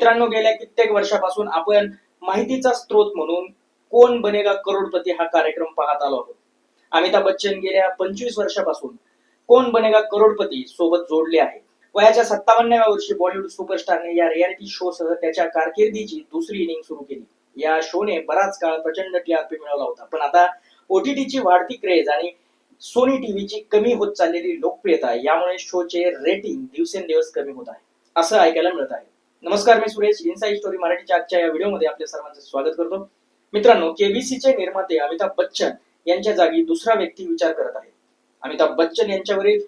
मित्रांनो गेल्या कित्येक वर्षापासून आपण माहितीचा स्रोत म्हणून कोण बनेगा करोडपती हा कार्यक्रम पाहत आलो आहोत. अमिताभ बच्चन गेल्या पंचवीस वर्षापासून कोण बनेगा करोडपती सोबत जोडले आहे. वयाच्या सत्तावन्नव्या वर्षी बॉलिवूड सुपरस्टारने या रियालिटी शो सह त्याच्या कारकिर्दीची दुसरी इनिंग सुरू केली. या शोने बराच काळ प्रचंड टीआरपी मिळवला होता. पण आता ओटीटीची वाढती क्रेज आणि सोनी टीव्हीची कमी होत चाललेली लोकप्रियता यामुळे शोचे रेटिंग दिवसेंदिवस कमी होत आहे. असं ऐकायला मिळत आहे. नमस्कार मी सुरेश इन्साईड स्टोरी मराठीच्या आजच्या या व्हिडिओमध्ये आपल्या सर्वांचं स्वागत करतो. मित्रांनो केबीसीचे निर्माते अमिताभ बच्चन यांच्या जागी दुसरा व्यक्ती विचार करत आहे. अमिताभ बच्चन यांच्यावरील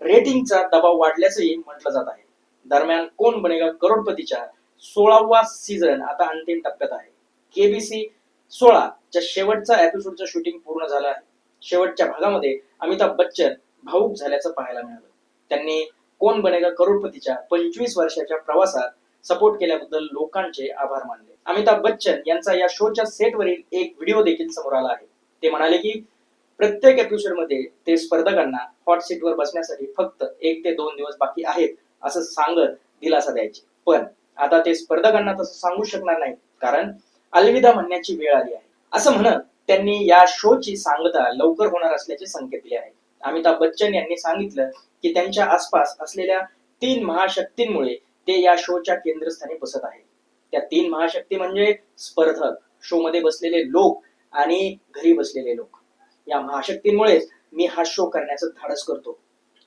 रेटिंगचा दबाव वाढल्याचंही म्हटलं जात आहे. दरम्यान कोण बनेगा करोडपतीच्या सोळावा सीझन आता अंतिम टप्प्यात आहे. केबीसी सोळा च्या शेवटचा एपिसोडचं शूटिंग पूर्ण झालं आहे. शेवटच्या भागामध्ये अमिताभ बच्चन भाऊक झाल्याचं पाहायला मिळालं. त्यांनी कोण बनेगा करोडपतीच्या पंचवीस वर्षाच्या प्रवासात सपोर्ट केल्याबद्दल लोकांचे आभार मानले. अमिताभ बच्चन यांचा या शोच्या सेटवरील एक व्हिडिओ देखील समोर आला आहे. ते म्हणाले की प्रत्येक एपिसोडमध्ये ते स्पर्धकांना हॉट सीटवर बसण्यासाठी फक्त एक ते दोन दिवस बाकी आहेत असं सांगत दिलासा द्यायचे. पण आता ते स्पर्धकांना तसं सांगू शकणार नाही कारण अलविदा म्हणण्याची वेळ आली आहे. असं म्हणत त्यांनी या शोची सांगता लवकर होणार असल्याचे संकेत दिले आहेत. अमिताभ बच्चन यांनी सांगितलं की त्यांच्या आसपास असलेल्या तीन महाशक्तींमुळे ते या शोच्या केंद्रस्थानी बसत आहे त्या तीन महाशक्ती म्हणजे स्पर्धक शो मध्ये बसलेले लोक आणि घरी बसलेले लोक. या महाशक्तींमुळेच मी हा शो करण्याचं धाडस करतो.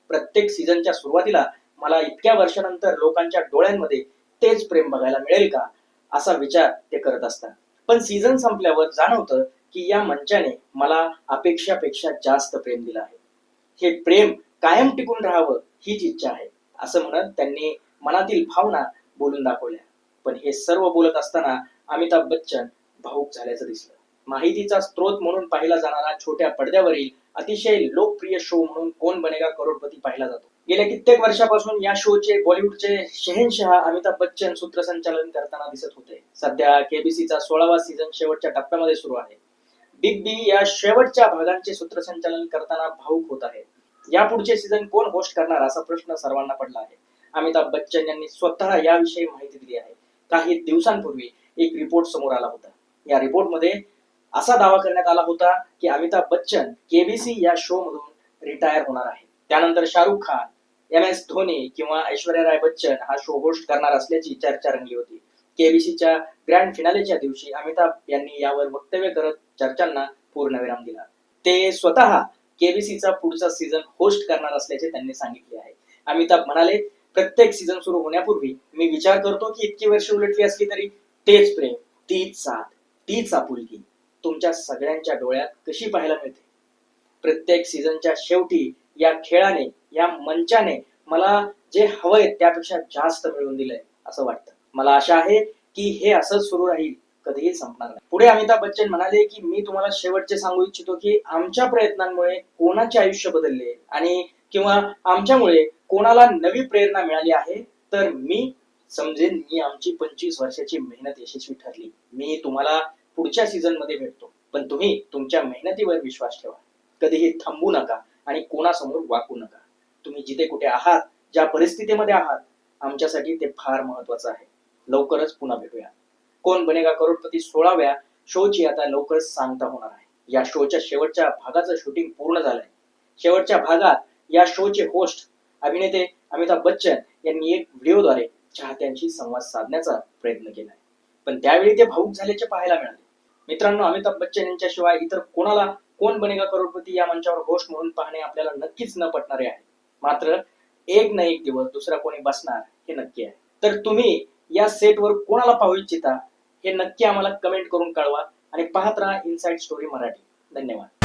प्रत्येक सीझनच्या सुरुवातीला मला इतक्या वर्षानंतर लोकांच्या डोळ्यांमध्ये तेच प्रेम बघायला मिळेल का असा विचार ते करत असतात. पण सीझन संपल्यावर जाणवतं की या मंचाने मला अपेक्षापेक्षा जास्त प्रेम दिलं आहे. हे प्रेम कायम टिकून राहावं हीच इच्छा आहे असं म्हणत त्यांनी मनातील भावना बोलून दाखवल्या. पण हे सर्व बोलत असताना अमिताभ बच्चन भाऊक झाल्याचं दिसलं. माहितीचा स्रोत म्हणून पाहिला जाणारा छोट्या पडद्यावरील अतिशय लोकप्रिय शो म्हणून कोण बनेगा करोडपती पाहिला जातो. गेल्या कित्येक वर्षापासून या शोचे बॉलिवूडचे शहेनशहा अमिताभ बच्चन सूत्रसंचालन करताना दिसत होते. सध्या केबीसीचा सोळावा सीझन शेवटच्या टप्प्यामध्ये सुरू आहे. बिग बी या शेवटच्या भागांचे सूत्रसंचालन करताना भाऊक होत आहे. या पुढचे सीझन कोण होस्ट करणार असा प्रश्न सर्वांना पडला आहे. अमिताभ बच्चन यांनी स्वतः याविषयी माहिती दिली आहे. काही दिवसांपूर्वी एक रिपोर्ट समोर आला होता. या रिपोर्टमध्ये असा दावा करण्यात आला होता की अमिताभ बच्चन केबीसी या शो मधून रिटायर होणार आहे त्यानंतर शाहरुख खान एम एस धोनी किंवा ऐश्वर्या राय बच्चन हा शो होस्ट करणार असल्याची चर्चा रंगली होती. केबीसीच्या ग्रँड फिनालेच्या दिवशी अमिताभ यांनी यावर वक्तव्य करत चर्चांना पूर्णविराम दिला. ते स्वतः केबीसीचा पुढचा सीझन होस्ट करणार असल्याचे त्यांनी सांगितले आहे. अमिताभ म्हणाले प्रत्येक सीझन सुरू होण्यापूर्वी मी विचार करतो की इतकी वर्ष उलटली असली तरी तेच प्रेम तीच साथ तीच आपुलकी तुमच्या सगळ्यांच्या डोळ्यात कशी पाहायला मिळते? प्रत्येक सीझनच्या शेवटी या खेळाने या मंचाने मला जे हवंय त्यापेक्षा जास्त मिळवून दिलंय असं वाटतं. मला आशा आहे की हे असंच सुरू राहील कधीही संपणार नाही. पुढे अमिताभ बच्चन म्हणाले की मी तुम्हाला शेवटचे सांगू इच्छितो की आमच्या प्रयत्नांमुळे कोणाचे आयुष्य बदलले आणि किंवा आमच्यामुळे कोणाला नवी प्रेरणा मिळाली आहे तर मी समजेन मी आमची पंचवीस वर्षाची मेहनत यशस्वी ठरली. मी तुम्हाला पुढच्या सीझनमध्ये भेटतो. पण तुम्ही तुमच्या मेहनतीवर विश्वास ठेवा. कधीही थांबू नका आणि कोणासमोर वाकू नका. तुम्ही जिथे कुठे आहात ज्या परिस्थितीमध्ये आहात आमच्यासाठी ते फार महत्वाचं आहे. लवकरच पुन्हा भेटूया. कोण बनेगा करोडपती सोळाव्या शोची आता लवकरच सांगता होणार आहे. या शोच्या शेवटच्या भागाचं शूटिंग पूर्ण झालंय. शेवटच्या भागात या शोचे होस्ट अभिनेते अमिताभ बच्चन यांनी एक व्हिडिओद्वारे चाहत्यांशी संवाद साधण्याचा प्रयत्न केला पण त्यावेळी ते भाऊक झाल्याचे पाहायला मिळाले. मित्रांनो अमिताभ बच्चन यांच्याशिवाय इतर कोणाला कोण बनेगा करोडपती या मंचावर होस्ट म्हणून पाहणे आपल्याला नक्कीच न पटणारे आहे. मात्र एक ना एक दिवस दुसरा कोणी बसणार हे नक्की आहे. तर तुम्ही या सेटवर कोणाला पाहू इच्छिता हे नक्की आम्हाला कमेंट करून कळवा आणि पाहत राहा इनसाइड स्टोरी मराठी. धन्यवाद.